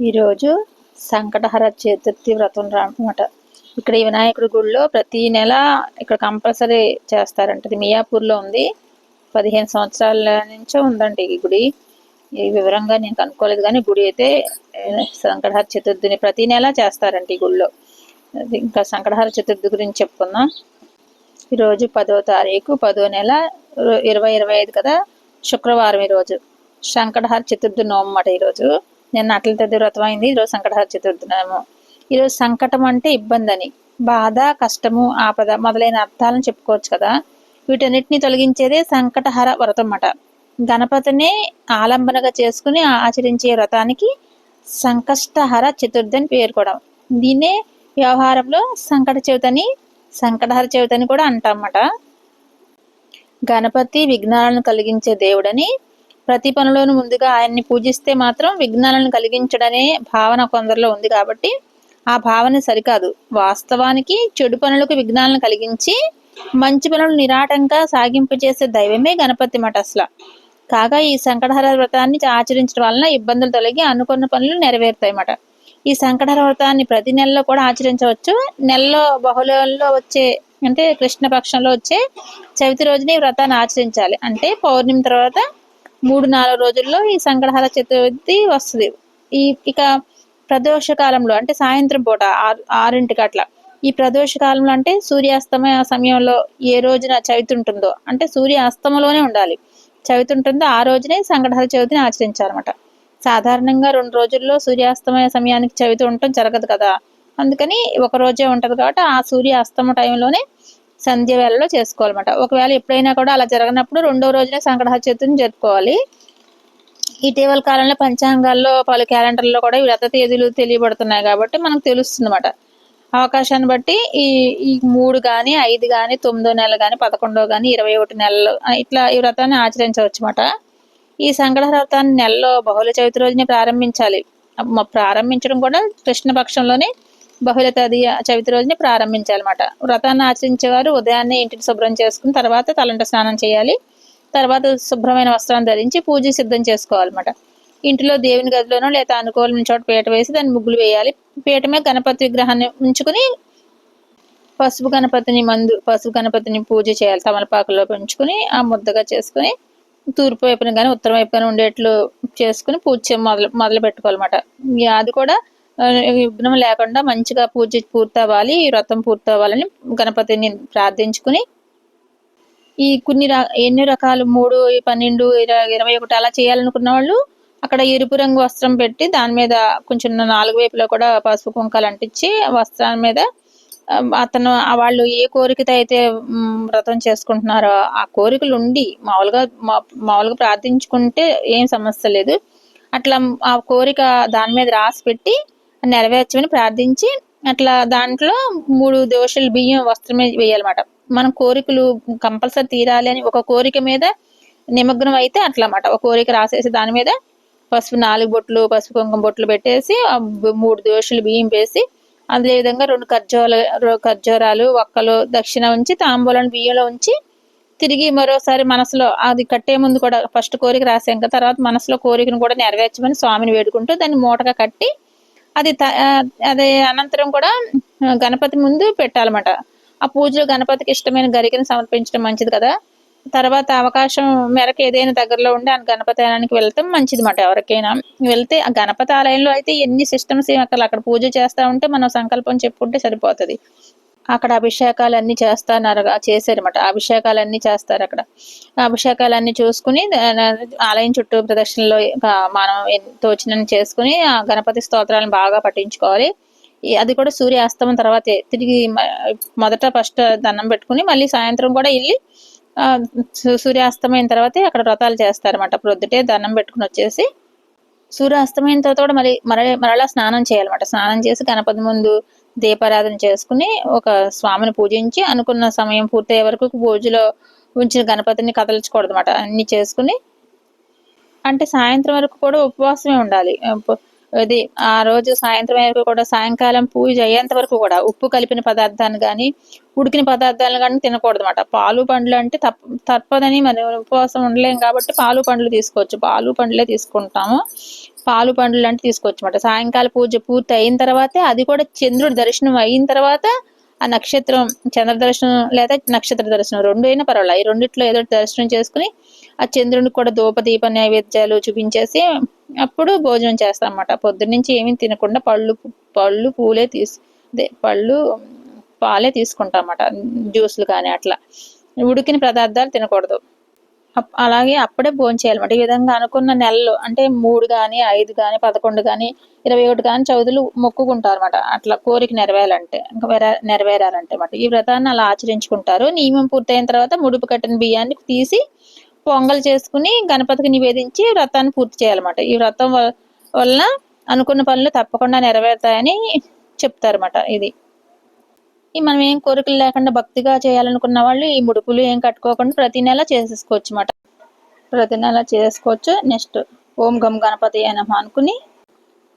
ఈరోజు సంకటహర చతుర్థి వ్రతం అనమాట ఇక్కడ ఈ వినాయకుడి గుడిలో ప్రతి నెల ఇక్కడ కంపల్సరీ చేస్తారంట ఇది మియాపూర్లో ఉంది. పదిహేను సంవత్సరాల నుంచో ఉందండి ఈ గుడి. ఈ వివరంగా నేను కనుక్కోలేదు కానీ గుడి అయితే సంకటహర చతుర్థిని ప్రతి నెల చేస్తారంట ఈ గుడిలో. అది ఇంకా సంకటహర చతుర్థి గురించి చెప్పుకుందాం. ఈరోజు పదో తారీఖు పదో నెల ఇరవై ఇరవై ఐదు కదా? శుక్రవారం ఈరోజు. సంకటహర చతుర్థి నోమమాట ఈరోజు. నిన్న అట్ల తద్ది వ్రతం అయింది ఈరోజు సంకటహర చతుర్థి ఈరోజు సంకటం అంటే ఇబ్బంది అని బాధ కష్టము ఆపద మొదలైన అర్థాలను చెప్పుకోవచ్చు కదా. వీటన్నిటిని తొలగించేదే సంకటహర వ్రతం అన్నమాట గణపతినే ఆలంబనగా చేసుకుని ఆచరించే వ్రతానికి సంకష్టహర చతుర్థి అని పేర్కోవడం దీన్నే వ్యవహారంలో సంకట చవితని సంకటహర చవితని కూడా అంటామన్నమాట గణపతి విఘ్నాలను కలిగించే దేవుడని ప్రతి పనిలోనూ ముందుగా ఆయన్ని పూజిస్తే మాత్రం విఘ్నాలను కలిగించడనే భావన కొందరిలో ఉంది కాబట్టి ఆ భావన సరికాదు. వాస్తవానికి చెడు పనులకు విఘ్నాలను కలిగించి మంచి పనులు నిరాటంగా సాగింపు చేసే దైవమే గణపతి మాట అసలు. కాగా ఈ సంకటహర వ్రతాన్ని ఆచరించడం వలన ఇబ్బందులు తొలగి అనుకున్న పనులు నెరవేరుతాయన్నమాట ఈ సంకటహర వ్రతాన్ని ప్రతి నెలలో కూడా ఆచరించవచ్చు. నెలలో బహుళలో వచ్చే అంటే కృష్ణపక్షంలో వచ్చే చవితి రోజుని ఈ వ్రతాన్ని ఆచరించాలి. అంటే పౌర్ణమి తర్వాత మూడు నాలుగు రోజుల్లో ఈ సంకటహర చతుర్థి వస్తుంది. ఈ ఇక ప్రదోష కాలంలో అంటే సాయంత్రం పూట ఆరు ఆరింటికి అట్లా. ఈ ప్రదోష కాలంలో అంటే సూర్యాస్తమయ సమయంలో ఏ రోజున చవితి ఉంటుందో అంటే సూర్య అస్తమలోనే ఉండాలి. చవితి ఉంటుందో ఆ రోజునే సంకటహర చవితిని ఆచరించాలన్నమాట. సాధారణంగా రెండు రోజుల్లో సూర్యాస్తమయ సమయానికి చవితి ఉండటం జరగదు కదా. అందుకని ఒక రోజే ఉంటది కాబట్టి ఆ సూర్య అస్తమ టైంలోనే సంధ్య వేళలో చేసుకోవాలన్నమాట. ఒకవేళ ఎప్పుడైనా కూడా అలా జరగనప్పుడు రెండో రోజునే సంకటహర చతుర్థిని జరుపుకోవాలి. ఇటీవల కాలంలో పంచాంగాల్లో పలు క్యాలెండర్లో కూడా ఈ వ్రత తేదీలు తెలియబడుతున్నాయి కాబట్టి మనకు తెలుస్తుందన్నమాట. అవకాశాన్ని బట్టి ఈ ఈ మూడు కానీ ఐదు కానీ తొమ్మిదో నెల కానీ పదకొండో కానీ ఇరవై ఒకటి నెలలు ఇట్లా ఈ వ్రతాన్ని ఆచరించవచ్చు అన్నమాట ఈ సంకటహర వ్రతాన్ని నెలలో బహుళ చవితి రోజునే ప్రారంభించాలి. ప్రారంభించడం కూడా కృష్ణపక్షంలోనే బహుళ తది చవితి రోజునే ప్రారంభించాలన్నమాట. వ్రతాన్ని ఆచరించేవారు ఉదయాన్నే ఇంటిని శుభ్రం చేసుకుని తర్వాత తలంట స్నానం చేయాలి. తర్వాత శుభ్రమైన వస్త్రాన్ని ధరించి పూజ సిద్ధం చేసుకోవాలన్నమాట. ఇంటిలో దేవుని గదిలోనో లేదా అనుకూలమైన చోట పీట వేసి దాన్ని ముగ్గులు వేయాలి. పీట మీద గణపతి విగ్రహాన్ని ఉంచుకుని పసుపు గణపతిని మందు పసుపు గణపతిని పూజ చేయాలి. తమలపాకులో పెంచుకుని ఆ ముద్దగా చేసుకుని తూర్పు వైపున కానీ ఉత్తరం వైపున ఉండేట్లు చేసుకుని పూజ మొదలు మొదలు పెట్టుకోవాలన్నమాట. అది కూడా విఘ్నం లేకుండా మంచిగా పూజ పూర్తవ్వాలి ఈ వ్రతం పూర్తవ్వాలని గణపతిని ప్రార్థించుకుని ఈ కొన్ని ర- ఎన్ని రకాలు మూడు పన్నెండు ఇరవై ఇరవై ఒకటి అలా చేయాలనుకున్న వాళ్ళు అక్కడ ఎరుపు రంగు వస్త్రం పెట్టి దాని మీద కొంచెం నాలుగు వైపులో కూడా పసుపు కుంకాలు అంటించి వస్త్రాన్ని మీద అతను వాళ్ళు ఏ కోరికతో అయితే వ్రతం చేసుకుంటున్నారో ఆ కోరికలు ఉండి మామూలుగా మా- మామూలుగా ప్రార్థించుకుంటే ఏం సమస్య లేదు. అట్లా ఆ కోరిక దాని మీద రాసి పెట్టి నెరవేర్చమని ప్రార్థించి అట్లా దాంట్లో మూడు దోషలు బియ్యం వస్త్రమే వేయాలన్నమాట. మన కోరికలు కంపల్సరీ తీరాలి అని ఒక కోరిక మీద నిమగ్నం అయితే అట్లా అన్నమాట ఒక కోరిక రాసేసి దాని మీద పసుపు నాలుగు బొట్లు పసుపు కుంకుమ బొట్లు పెట్టేసి మూడు దోషలు బియ్యం వేసి అదే విధంగా రెండు ఖర్జూరాలు ఖర్జూరాలు ఒక్కలు దక్షిణ ఉంచి తాంబూలను బియ్యంలో ఉంచి తిరిగి మరోసారి మనసులో అది కట్టే ముందు కూడా ఫస్ట్ కోరిక రాసాం కదా తర్వాత మనసులో కోరికను కూడా నెరవేర్చమని స్వామిని వేడుకుంటూ దాన్ని మూటగా కట్టి అది త- అదే అనంతరం కూడా గణపతి ముందు పెట్టాలన్నమాట. ఆ పూజలో గణపతికి ఇష్టమైన గరికను సమర్పించడం మంచిది కదా. తర్వాత అవకాశం మేరకు ఏదైనా దగ్గరలో ఉండి ఆ గణపతి ఆలయానికి వెళ్తాం మంచిది మాట ఎవరికైనా. వెళ్తే ఆ గణపతి ఆలయంలో అయితే ఎన్ని సిస్టమ్స్ అక్కడ అక్కడ పూజ చేస్తా ఉంటే మనం సంకల్పం చెప్పుకుంటే సరిపోతుంది. అక్కడ అభిషేకాలు అన్ని చేస్తున్నారు చేశారన్నమాట. అభిషేకాలు చేస్తారు అక్కడ. అభిషేకాలన్నీ చూసుకుని ఆలయం చుట్టూ ప్రదక్షిణలో మనం తోచిన చేసుకుని ఆ గణపతి స్తోత్రాలను బాగా పఠించుకోవాలి. అది కూడా సూర్య అస్తమం తర్వాతే తిరిగి మొదట ఫస్ట్ దండం పెట్టుకుని మళ్ళీ సాయంత్రం కూడా వెళ్ళి సూ- సూర్యాస్తమైన తర్వాతే అక్కడ వ్రతాలు చేస్తారన్నమాట. ప్రొద్దుటే దండం పెట్టుకుని వచ్చేసి సూర్యాస్తమైన తర్వాత కూడా మళ్ళీ మరలా స్నానం చేయాలన్నమాట. స్నానం చేసి గణపతి ముందు దీపారాధన చేసుకుని ఒక స్వామిని పూజించి అనుకున్న సమయం పూర్తయ్యే వరకు పూజలో ఉంచిన గణపతిని కదల్చకూడదు అన్నమాట అన్ని చేసుకుని అంటే సాయంత్రం వరకు కూడా ఉపవాసమే ఉండాలి. అది ఆ రోజు సాయంత్రం వరకు కూడా సాయంకాలం పూజ అయ్యేంత వరకు కూడా ఉప్పు కలిపిన పదార్థాన్ని కానీ ఉడికిన పదార్థాలను కానీ తినకూడదు అనమాట పాలు పండ్లు అంటే తప్ప తప్పదని మనం ఉపవాసం ఉండలేం కాబట్టి పాలు పండ్లు తీసుకోవచ్చు. పాలు పండ్లే తీసుకుంటాము. పాలు పండ్లు అంటే తీసుకోవచ్చు అనమాట సాయంకాల పూజ పూర్తి అయిన తర్వాతే అది కూడా చంద్రుడి దర్శనం అయిన తర్వాత ఆ నక్షత్రం చంద్ర దర్శనం లేదా నక్షత్ర దర్శనం రెండు అయినా పర్వాలేదు. ఈ రెండిట్లో ఏదో దర్శనం చేసుకుని ఆ చంద్రునికి కూడా ధూపదీప నైవేద్యాలు చూపించేసి అప్పుడు భోజనం చేస్తాం అన్నమాట పొద్దున్నుంచి ఏమీ తినకుండా పళ్ళు పళ్ళు పూలే తీసు అదే పళ్ళు పాలే తీసుకుంటాం అన్నమాట జ్యూస్లు కానీ అట్లా. ఉడికిన పదార్థాలు తినకూడదు. అలాగే అప్పుడే భోజనం చేయాలన్నమాట. ఈ విధంగా అనుకున్న నెలలు అంటే మూడు కానీ ఐదు కానీ పదకొండు కానీ ఇరవై ఒకటి కానీ చౌదులు మొక్కుకుంటారు అనమాట అట్లా కోరిక నెరవేరాలంటే ఇంకా నెరవేరాలంటే అనమాట ఈ వ్రతాన్ని అలా ఆచరించుకుంటారు. నియమం పూర్తయిన తర్వాత ముడుపు కట్టిన బియ్యాన్ని తీసి పొంగల్ చేసుకుని గణపతికి నివేదించి వ్రతాన్ని పూర్తి చేయాలన్నమాట. ఈ వ్రతం వల్ల అనుకున్న పనులు తప్పకుండా నెరవేరుతాయని చెప్తారన్నమాట ఇది. ఈ మనం ఏం కోరికలు లేకుండా భక్తిగా చేయాలనుకున్న వాళ్ళు ఈ ముడుపులు ఏం కట్టుకోకుండా ప్రతి నెల చేసేసుకోవచ్చు అన్నమాట ప్రతి నెల చేసుకోవచ్చు. నెక్స్ట్ ఓం గం గణపతి అని అనుకుని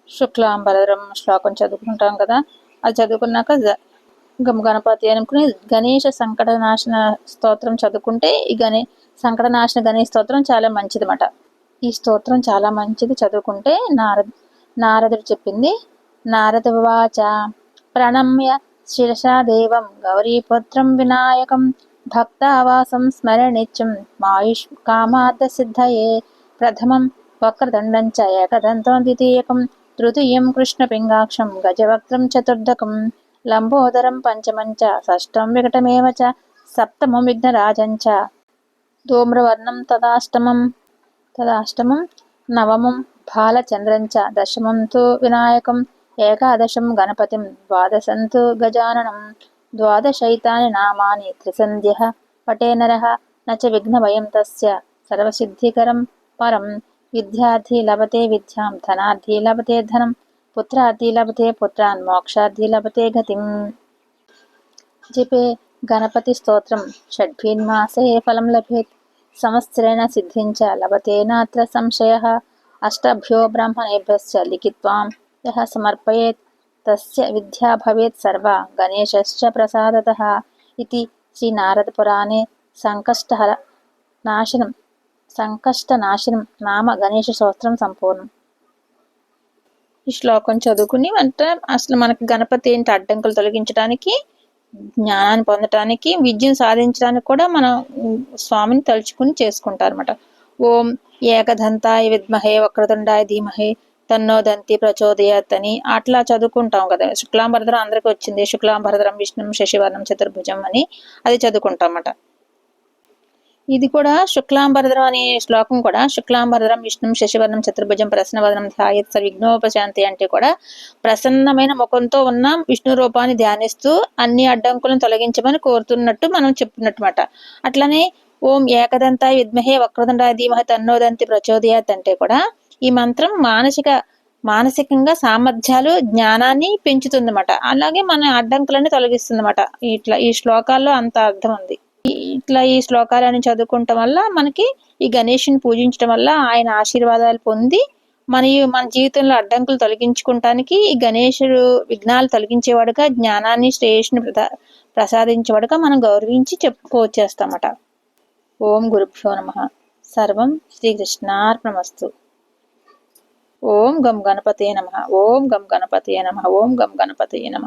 శుక్లాంబరం శ్లోకం చదువుకుంటాం కదా. అది చదువుకున్నాక గం గణపతి అనుకుని గణేష సంకట నాశన స్తోత్రం చదువుకుంటే ఈ గణే సంకటనాశన గణేష్ స్తోత్రం చాలా మంచిది అన్నమాట ఈ స్తోత్రం చాలా మంచిది చదువుకుంటే నారద నారదుడు చెప్పింది నారద వాచ ప్రణమ్య శిరసాదేవం గౌరీపుత్రం వినాయకం భక్తావాసం స్మరణిత్యం మాయుష్ కామార్థ సిద్ధయే ప్రథమం వక్రదండం చ ఏకదంతం ద్వితీయకం తృతీయం కృష్ణపింగాక్షం గజవక్త్రం చతుర్దకం లంబోదరం పంచమంచ షష్టం వికటమేవ చ సప్తమం చ ధూమ్రవర్ణం తదాష్టమం. తదాష్టమం నవమం బాలచంద్రంచ దశమం తు వినాయకం ఏకాదశం గణపతిం ద్వాదశం తు గజాననం. ద్వాదశైతాని నామాని త్రిసంధ్య పటే నర నచ విఘ్నభయం తస్య సర్వసిద్ధికరం పరం. విద్యార్థి లభతే విద్యాం ధనార్థి లభతే ధనం పుత్రార్థి లభతే పుత్రాన్ మోక్షార్థి లభతే గతిం. జపే గణపతి స్తోత్రం. షడ్భీన్మాసే ఫలం లభేత్. సంవత్సరేణ సిద్ధించ లభతేనాత్ర సంశయ. అష్టభ్యో బ్రాహ్మణేభ్యశ్చ లిఖిత్వాం యహ సమర్పయేత్. తస్య విద్యా భవేత్ సర్వ గణేశశ్చ ప్రసాదత. ఇది శ్రీ శ్రీనారదపురాణే. సంకష్టహర నాశనం. సంకష్టనాశనం. నామ గణేష స్తోత్రం సంపూర్ణం. ఈ శ్లోకం చదువుకుని అంటే అసలు మనకి గణపతి ఏంటి అడ్డంకులు తొలగించడానికి జ్ఞానాన్ని పొందటానికి విద్యను సాధించడానికి కూడా మనం స్వామిని తలుచుకుని చేసుకుంటారన్నమాట. ఓం ఏకదంతాయ విద్మహే వక్రదండాయ ధీమహే తన్నోదంతి ప్రచోదయత్ అని అట్లా చదువుకుంటాం కదా. శుక్లాంబరధరం అందరికి వచ్చింది. శుక్లాంబరధరం విష్ణు శశివర్ణం చతుర్భుజం అని అది చదువుకుంటాం అన్నమాట. ఇది కూడా శుక్లాంబరధరం అనే శ్లోకం కూడా శుక్లాంబరధరం విష్ణు శశివర్ణం చతుర్భుజం ప్రసన్నవదనం ధ్యాయత్ విఘ్నోపశాంతి అంటే కూడా ప్రసన్నమైన ముఖంతో ఉన్న విష్ణు రూపాన్ని ధ్యానిస్తూ అన్ని అడ్డంకులను తొలగించమని కోరుతున్నట్టు మనం చెప్తున్నట్టుమాట అట్లనే ఓం ఏకదంతాయ విద్మహే వక్రదండాయ ధీమహ తన్నోదంతి ప్రచోదయాత్ అంటే కూడా ఈ మంత్రం మానసిక మానసికంగా సామర్థ్యాలు జ్ఞానాన్ని పెంచుతుందన్నమాట. అలాగే మన అడ్డంకులని తొలగిస్తుందన్నమాట. ఇట్లా ఈ శ్లోకాల్లో అంత అర్థం ఉంది. ఇట్లా ఈ శ్లోకాలను చదువుకుంటం వల్ల మనకి ఈ గణేషుని పూజించడం వల్ల ఆయన ఆశీర్వాదాలు పొంది మన మన జీవితంలో అడ్డంకులు తొలగించుకుంటానికి ఈ గణేశుడు విఘ్నాలు తొలగించేవాడుగా జ్ఞానాన్ని శ్రేష్ఠుని ప్రసాదించేవాడుగా మనం గౌరవించి చెప్పుకోవచ్చేస్తామట. ఓం గురుభ్యో నమ. సర్వం శ్రీకృష్ణార్పణమస్తు. ఓం గం గణపతే నమ. ఓం గం గణపతే నమ. ఓం గం గణపతే నమ.